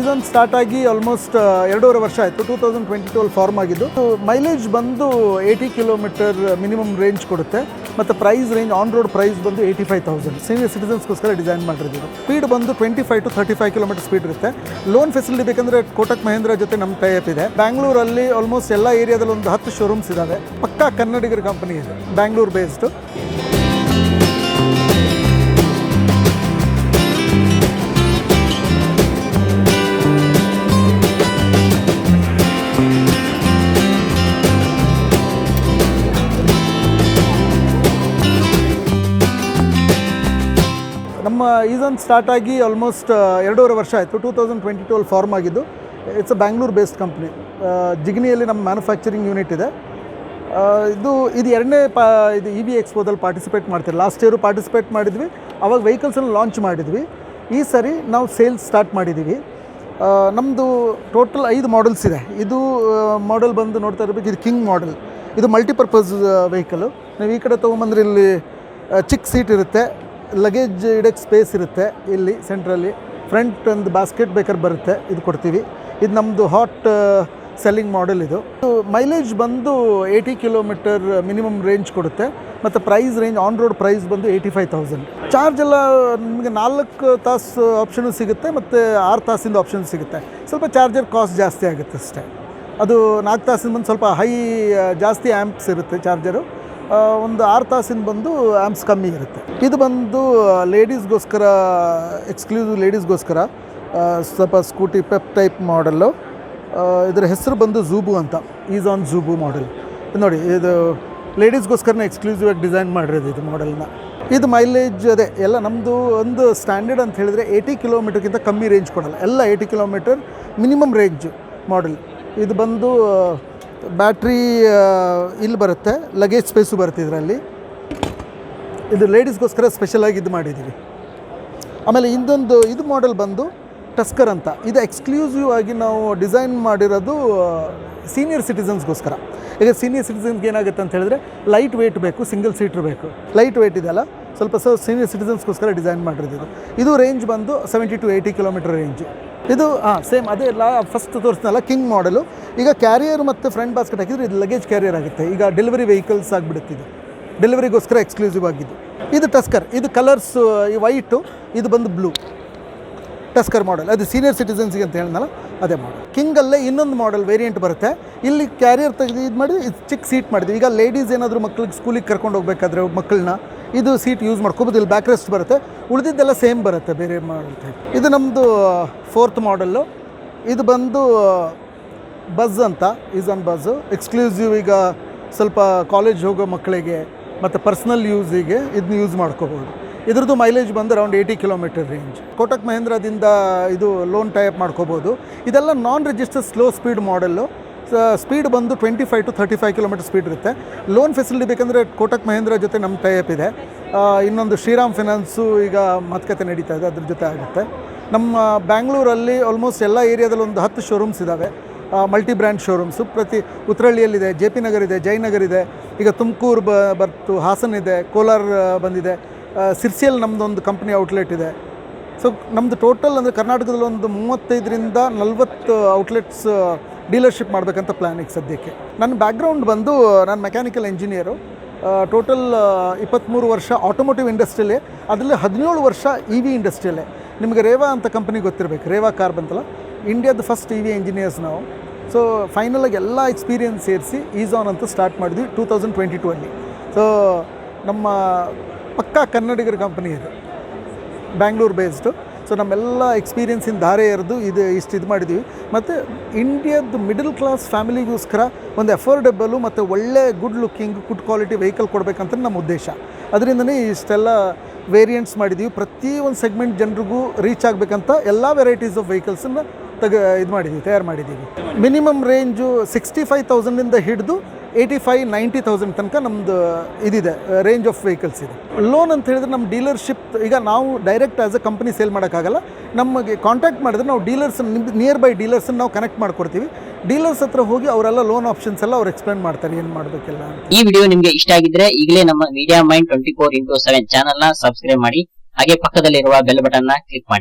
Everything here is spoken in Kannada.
ಈಸನ್ ಸ್ಟಾರ್ಟ್ ಆಗಿ ಆಲ್ಮೋಸ್ಟ್ ಎರಡೂವರೆ ವರ್ಷ ಆಯಿತು. Two thousand twenty two form ಆಗಿದ್ದು. ಮೈಲೇಜ್ ಬಂದು ಏಯ್ಟಿ ಕಿಲೋಮೀಟರ್ ಮಿನಿಮಮ್ ರೇಂಜ್ ಕೊಡುತ್ತೆ. ಮತ್ತು price range on road price ಬಂದು ಏಯ್ಟಿ ಫೈವ್ ತೌಸಂಡ್ ಸೀನಿಯರ್ ಸಿಟಿಸನ್ಸ್ಗೋಸ್ಕರ ಡಿಸೈನ್ ಮಾಡಿರೋದು ಸ್ಪೀಡ್ ಬಂದು twenty five to thirty five kilometre speed ಇರುತ್ತೆ. ಲೋನ್ ಫೆಸಿಲಿಟಿ ಬೇಕಂದರೆ ಕೋಟಕ್ ಮಹೇಂದ್ರ ಜೊತೆ ನಮ್ಮ ಟೈಪ್ ಇದೆ. ಬ್ಯಾಂಗ್ಳೂರಲ್ಲಿ ಆಲ್ಮೋಸ್ಟ್ ಎಲ್ಲ ಏರಿಯಾದಲ್ಲಿ ಒಂದು ಹತ್ತು ಶೋರೂಮ್ಸ್ ಇದ್ದಾವೆ ಪಕ್ಕಾ ಕನ್ನಡಿಗರ ಕಂಪನಿ ಇದೆ. ಬ್ಯಾಂಗ್ಳೂರ್ ಬೇಸ್ಡು ನಮ್ಮ ಈಸನ್ ಸ್ಟಾರ್ಟ್ ಆಗಿ ಆಲ್ಮೋಸ್ಟ್ ಎರಡೂವರೆ ವರ್ಷ ಆಯಿತು. Two thousand twenty twelve form ಆಗಿದ್ದು. It's a Bangalore based company ಜಿಗ್ನಿಯಲ್ಲಿ ನಮ್ಮ ಮ್ಯಾನುಫ್ಯಾಕ್ಚರಿಂಗ್ ಯೂನಿಟ್ ಇದೆ. ಇದು ಇದು ಎರಡನೇ ಪಾ, ಇದು ಇ ವಿ ಎಕ್ಸ್ಪೋದಲ್ಲಿ ಪಾರ್ಟಿಸಿಪೇಟ್ ಮಾಡ್ತೀವಿ. ಲಾಸ್ಟ್ ಇಯರು ಪಾರ್ಟಿಸಿಪೇಟ್ ಮಾಡಿದ್ವಿ. ಅವಾಗ ವೆಹಿಕಲ್ಸನ್ನು ಲಾಂಚ್ ಮಾಡಿದ್ವಿ. ಈ ಸರಿ ನಾವು ಸೇಲ್ಸ್ ಸ್ಟಾರ್ಟ್ ಮಾಡಿದ್ದೀವಿ. ನಮ್ಮದು ಟೋಟಲ್ ಐದು ಮಾಡಲ್ಸ್ ಇದೆ. ಇದು ಮಾಡೆಲ್ ಬಂದು ನೋಡ್ತಾ ಇರಬೇಕು. ಇದು ಕಿಂಗ್ ಮಾಡೆಲ್ ಇದು ಮಲ್ಟಿಪರ್ಪಸ್ ವೆಹಿಕಲು ನೀವು ಈ ಕಡೆ ತೊಗೊಂಬಂದ್ರೆ ಇಲ್ಲಿ ಚಿಕ್ಕ ಸೀಟ್ ಇರುತ್ತೆ. ಲಗೇಜ್ ಇಡೋಕ್ಕೆ ಸ್ಪೇಸ್ ಇರುತ್ತೆ. ಇಲ್ಲಿ ಸೆಂಟ್ರಲ್ಲಿ ಫ್ರಂಟ್ ಒಂದು ಬಾಸ್ಕೆಟ್ ಬೇಕಾದ್ರೆ ಬರುತ್ತೆ. ಇದು ಕೊಡ್ತೀವಿ. ಇದು ನಮ್ಮದು ಹಾಟ್ ಸೆಲ್ಲಿಂಗ್ ಮಾಡೆಲ್ ಇದು. ಮೈಲೇಜ್ ಬಂದು ಏಯ್ಟಿ ಕಿಲೋಮೀಟರ್ ಮಿನಿಮಮ್ ರೇಂಜ್ ಕೊಡುತ್ತೆ. ಮತ್ತು price range on road price ಬಂದು ಏಯ್ಟಿ ಫೈವ್ ತೌಸಂಡ್ ಚಾರ್ಜ್ ಎಲ್ಲ ನಿಮಗೆ ನಾಲ್ಕು ತಾಸು ಆಪ್ಷನು ಸಿಗುತ್ತೆ, ಮತ್ತು ಆರು ತಾಸಿಂದ ಆಪ್ಷನ್ ಸಿಗುತ್ತೆ. ಸ್ವಲ್ಪ ಚಾರ್ಜರ್ ಕಾಸ್ಟ್ ಜಾಸ್ತಿ ಆಗುತ್ತೆ ಅಷ್ಟೇ. ಅದು ನಾಲ್ಕು ತಾಸಿಂದ ಬಂದು ಸ್ವಲ್ಪ ಹೈ ಜಾಸ್ತಿ ಆ್ಯಂಪ್ಸ್ ಇರುತ್ತೆ ಚಾರ್ಜರು ಒಂದು ಆರು ತಾಸಿನ ಬಂದು ಆ್ಯಂಪ್ಸ್ ಕಮ್ಮಿ ಇರುತ್ತೆ. ಇದು ಬಂದು ಲೇಡೀಸ್ಗೋಸ್ಕರ, ಎಕ್ಸ್ಕ್ಲೂಸಿವ್ ಲೇಡೀಸ್ಗೋಸ್ಕರ ಸ್ವಲ್ಪ ಸ್ಕೂಟಿ ಪೆಪ್ ಟೈಪ್ ಮಾಡೆಲ್ಲು ಇದರ ಹೆಸರು ಬಂದು ಝೂಬು ಅಂತ. ಈಸ್ ಆನ್ ಝೂಬು ಮಾಡೆಲ್ ನೋಡಿ, ಇದು ಲೇಡೀಸ್ಗೋಸ್ಕರನೇ ಎಕ್ಸ್ಕ್ಲೂಸಿವ್ ಆಗಿ ಡಿಸೈನ್ ಮಾಡಿರೋದು ಇದು ಮಾಡೆಲ್ನ ಇದು ಮೈಲೇಜ್ ಅದೇ, ಎಲ್ಲ ನಮ್ಮದು ಒಂದು ಸ್ಟ್ಯಾಂಡರ್ಡ್ ಅಂತ ಹೇಳಿದ್ರೆ ಏಯ್ಟಿ ಕಿಲೋಮೀಟರ್ಗಿಂತ ಕಮ್ಮಿ ರೇಂಜ್ ಕೊಡಲ್ಲ. ಎಲ್ಲ eighty kilometre minimum range model ಇದು ಬಂದು ಬ್ಯಾಟ್ರಿ ಇಲ್ಲಿ ಬರುತ್ತೆ ಲಗೇಜ್ ಸ್ಪೇಸು ಬರುತ್ತೆ ಇದರಲ್ಲಿ. ಇದು ಲೇಡೀಸ್ಗೋಸ್ಕರ ಸ್ಪೆಷಲಾಗಿ ಇದು ಮಾಡಿದ್ದೀವಿ. ಆಮೇಲೆ ಇನ್ನೊಂದು ಇದು ಮಾಡೆಲ್ ಬಂದು ಟಸ್ಕರ್ ಅಂತ. ಇದು ಎಕ್ಸ್ಕ್ಲೂಸಿವ್ ಆಗಿ ನಾವು ಡಿಸೈನ್ ಮಾಡಿರೋದು ಸೀನಿಯರ್ ಸಿಟಿಸನ್ಸ್ಗೋಸ್ಕರ ಈಗ ಸೀನಿಯರ್ ಸಿಟಿಸನ್ಸ್ಗೆ ಏನಾಗುತ್ತೆ ಅಂತ ಹೇಳಿದ್ರೆ ಲೈಟ್ ವೆಯ್ಟ್ ಬೇಕು ಸಿಂಗಲ್ ಸೀಟ್ರ್ ಬೇಕು. ಲೈಟ್ ವೆಯ್ಟ್ ಇದೆಯಲ್ಲ? ಸ್ವಲ್ಪ ಸೊ ಸೀನಿಯರ್ ಸಿಟಿಸನ್ಸ್ಗೋಸ್ಕರ ಡಿಸೈನ್ ಮಾಡಿರೋದು. ಇದು ರೇಂಜ್ ಬಂದು seventy to eighty kilometre range ಇದು, ಹಾಂ ಸೇಮ್ ಅದೇ ಲಾ ಫಸ್ಟ್ ತೋರಿಸ್ನಲ್ಲ ಕಿಂಗ್ ಮಾಡಲು ಈಗ ಕ್ಯಾರಿಯರ್ ಮತ್ತು ಫ್ರಂಟ್ ಬಾಸ್ಕೆಟ್ ಹಾಕಿದ್ರೆ ಇದು ಲಗೇಜ್ ಕ್ಯಾರಿಯರ್ ಆಗುತ್ತೆ. ಈಗ ಡೆಲಿವರಿ ವೆಹಿಕಲ್ಸ್ ಆಗಿಬಿಡುತ್ತೆ ಡೆಲಿವರಿಗೋಸ್ಕರ ಎಕ್ಸ್ಕ್ಲೂಸಿವ್ ಆಗಿದ್ದು. ಇದು ಟಸ್ಕರ್ ಇದು ಕಲರ್ಸ್ ಈ ವೈಟು ಇದು ಬಂದು ಬ್ಲೂ ಟಸ್ಕರ್ ಮಾಡೆಲ್ ಅದು ಸೀನಿಯರ್ ಸಿಟಿಸನ್ಸ್ಗೆ ಅಂತ ಹೇಳಿದ್ನಲ್ಲ ಅದೇ ಮಾಡೆಲ್ ಕಿಂಗಲ್ಲೇ ಇನ್ನೊಂದು ಮಾಡೆಲ್ ವೇರಿಯಂಟ್ ಬರುತ್ತೆ. ಇಲ್ಲಿ ಕ್ಯಾರಿಯರ್ ತೆಗೆದು ಇದು ಮಾಡಿ ಇದು ಚಿಕ್ಕ ಸೀಟ್ ಮಾಡಿದ್ವಿ. ಈಗ ಲೇಡೀಸ್ ಏನಾದರೂ ಮಕ್ಳಿಗೆ ಸ್ಕೂಲಿಗೆ ಕರ್ಕೊಂಡು ಹೋಗ್ಬೇಕಾದ್ರೆ ಮಕ್ಕಳನ್ನ ಇದು ಸೀಟ್ ಯೂಸ್ ಮಾಡ್ಕೋಬೋದು ಇಲ್ಲಿ ಬ್ಯಾಕ್ ರೆಸ್ಟ್ ಬರುತ್ತೆ. ಉಳಿದಿದ್ದೆಲ್ಲ ಸೇಮ್ ಬರುತ್ತೆ, ಬೇರೆ ಮಾಡಲ್ ಇದು ನಮ್ಮದು ಫೋರ್ತ್ ಮಾಡಲ್ಲು ಇದು ಬಂದು ಬಸ್ ಅಂತ ಈಸ್ ಆನ್ ಬಸ್ಸು ಎಕ್ಸ್ಕ್ಲೂಸಿವ್ ಈಗ ಸ್ವಲ್ಪ ಕಾಲೇಜ್ ಹೋಗೋ ಮಕ್ಕಳಿಗೆ, ಮತ್ತು ಪರ್ಸ್ನಲ್ ಯೂಸಿಗೆ ಇದನ್ನ ಯೂಸ್ ಮಾಡ್ಕೋಬೋದು. ಇದ್ರದ್ದು ಮೈಲೇಜ್ ಬಂದು around eighty kilometre range Kotak ಮಹೇಂದ್ರದಿಂದ ಇದು ಲೋನ್ ಟೈಪ್ ಮಾಡ್ಕೋಬೋದು. ಇದೆಲ್ಲ non register slow speed model speed ಬಂದು twenty five to thirty five kilometre speed ಇರುತ್ತೆ. ಲೋನ್ ಫೆಸಿಲಿಟಿ ಬೇಕಂದರೆ ಕೋಟಕ್ ಮಹೇಂದ್ರ ಜೊತೆ ನಮ್ಮ ಟೈಅಪ್ ಇದೆ. ಇನ್ನೊಂದು ಶ್ರೀರಾಮ್ ಫಿನಾನ್ಸು ಈಗ ಮಾತುಕತೆ ನಡೀತಾ ಇದೆ, ಅದ್ರ ಜೊತೆ ಆಗುತ್ತೆ. ನಮ್ಮ ಬ್ಯಾಂಗ್ಳೂರಲ್ಲಿ ಆಲ್ಮೋಸ್ಟ್ ಎಲ್ಲ ಏರಿಯಾದಲ್ಲಿ ಒಂದು ಹತ್ತು ಶೋರೂಮ್ಸ್ ಇದ್ದಾವೆ ಮಲ್ಟಿ ಬ್ರ್ಯಾಂಡ್ ಶೋರೂಮ್ಸು ಪ್ರತಿ ಉತ್ರಳ್ಳಿಯಲ್ಲಿದೆ ಜೆ ಪಿ ನಗರ್ ಇದೆ ಜಯನಗರ್ ಇದೆ. ಈಗ ತುಮಕೂರು ಬ, ಬರ್ತು, ಹಾಸನ ಇದೆ, ಕೋಲಾರ ಬಂದಿದೆ. ಸಿರ್ಸಿಯಲ್ಲಿ ನಮ್ಮದೊಂದು ಕಂಪ್ನಿ ಔಟ್ಲೆಟ್ ಇದೆ. ಸೊ ನಮ್ಮದು ಟೋಟಲ್ ಅಂದರೆ ಕರ್ನಾಟಕದಲ್ಲಿ ಒಂದು ಮೂವತ್ತೈದರಿಂದ ನಲ್ವತ್ತು ಔಟ್ಲೆಟ್ಸ್ ಡೀಲರ್ಶಿಪ್ ಮಾಡಬೇಕಂತ ಪ್ಲ್ಯಾನ್ ಈಗ ಸದ್ಯಕ್ಕೆ. ನನ್ನ ಬ್ಯಾಕ್ಗ್ರೌಂಡ್ ಬಂದು, ನಾನು ಮೆಕ್ಯಾನಿಕಲ್ ಇಂಜಿನಿಯರು ಟೋಟಲ್ ಇಪ್ಪತ್ತ್ಮೂರು ವರ್ಷ ಆಟೋಮೋಟಿವ್ ಇಂಡಸ್ಟ್ರಿಯಲ್ಲೇ ಅದರಲ್ಲಿ ಹದಿನೇಳು ವರ್ಷ ಇ ವಿ ಇಂಡಸ್ಟ್ರಿಯಲ್ಲೇ ನಿಮಗೆ ರೇವಾ ಅಂತ ಕಂಪ್ನಿ ಗೊತ್ತಿರಬೇಕು. ರೇವಾ ಕಾರ್ ಬಂತಲ್ಲ? ಇಂಡಿಯಾದ ಫಸ್ಟ್ ಇ ವಿ ಇಂಜಿನಿಯರ್ಸ್ ನಾವು. ಸೊ ಫೈನಲಾಗಿ ಎಲ್ಲ ಎಕ್ಸ್ಪೀರಿಯನ್ಸ್ ಸೇರಿಸಿ ಈಸಾನ್ ಅಂತ ಸ್ಟಾರ್ಟ್ ಮಾಡಿದ್ವಿ ಟೂ ತೌಸಂಡ್ ಟ್ವೆಂಟಿ ಟೂ ಅಲ್ಲಿ. ಸೊ ನಮ್ಮ ಪಕ್ಕಾ ಕನ್ನಡಿಗರ ಕಂಪನಿ ಇದು. ಬ್ಯಾಂಗ್ಳೂರ್ ಬೇಸ್ಡು ಸೊ ನಮ್ಮೆಲ್ಲ ಎಕ್ಸ್ಪೀರಿಯನ್ಸಿನ ಧಾರೆ ಎರೆದು ಇದು ಇಷ್ಟು ಇದು ಮಾಡಿದ್ದೀವಿ ಮತ್ತು ಇಂಡಿಯಾದ ಮಿಡಲ್ ಕ್ಲಾಸ್ ಫ್ಯಾಮಿಲಿಗೋಸ್ಕರ ಒಂದು ಅಫೋರ್ಡೆಬಲು ಮತ್ತು ಒಳ್ಳೆ good looking good quality vehicle ಕೊಡಬೇಕಂತ ನಮ್ಮ ಉದ್ದೇಶ. ಅದರಿಂದನೇ ಇಷ್ಟೆಲ್ಲ ವೇರಿಯಂಟ್ಸ್ ಮಾಡಿದ್ದೀವಿ ಒಂದು ಸೆಗ್ಮೆಂಟ್ ಜನರಿಗೂ ರೀಚ್ ಆಗಬೇಕಂತ ಎಲ್ಲ ವೆರೈಟೀಸ್ ಆಫ್ ವೆಹಿಕಲ್ಸನ್ನು ತಗ ಇದು ಮಾಡಿದ್ದೀವಿ ತಯಾರು ಮಾಡಿದ್ದೀವಿ ಮಿನಿಮಮ್ ರೇಂಜು ಸಿಕ್ಸ್ಟಿ ಫೈವ್ ತೌಸಂಡಿಂದ ಹಿಡಿದು ಏಯ್ಟಿ ಫೈವ್ ನೈಂಟಿ ತೌಸಂಡ್ ತನಕ ನಮ್ಮದು ಇದಿದೆ ರೇಂಜ್ ಆಫ್ ವೆಹಿಕಲ್ಸ್ ಇದೆ. ಲೋನ್ ಅಂತ ಹೇಳಿದ್ರೆ ನಮ್ಮ ಡೀಲರ್ಶಿಪ್ ಈಗ ನಾವು direct as a company sale ಮಾಡೋಕ್ಕಾಗಲ್ಲ. ನಮಗೆ ಕಾಂಟ್ಯಾಕ್ಟ್ ಮಾಡಿದ್ರೆ ನಾವು ಡೀಲರ್ಸ್ ನಿಯರ್ ಬೈ ಡೀಲರ್ಸನ್ನು ನಾವು ಕನೆಕ್ಟ್ ಮಾಡ್ಕೊಡ್ತೀವಿ. ಡೀಲರ್ಸ್ ಹತ್ರ ಹೋಗಿ ಅವರೆಲ್ಲ ಲೋನ್ ಆಪ್ಷನ್ಸ್ ಎಲ್ಲ ಅವ್ರು ಎಕ್ಸ್ಪ್ಲೇನ್ ಮಾಡ್ತಾರೆ, ಏನು ಮಾಡಬೇಕೆಲ್ಲ ಈ ವಿಡಿಯೋ ನಿಮಗೆ ಇಷ್ಟ ಆಗಿದ್ರೆ ಈಗಲೇ ನಮ್ಮ media mind twenty four into seven ಚಾನಲ್ನ ಸಬ್ಸ್ಕ್ರೈಬ್ ಮಾಡಿ, ಹಾಗೆ ಪಕ್ಕದಲ್ಲಿರುವ ಬೆಲ್ ಬಟನ್ನ ಕ್ಲಿಕ್ ಮಾಡಿ.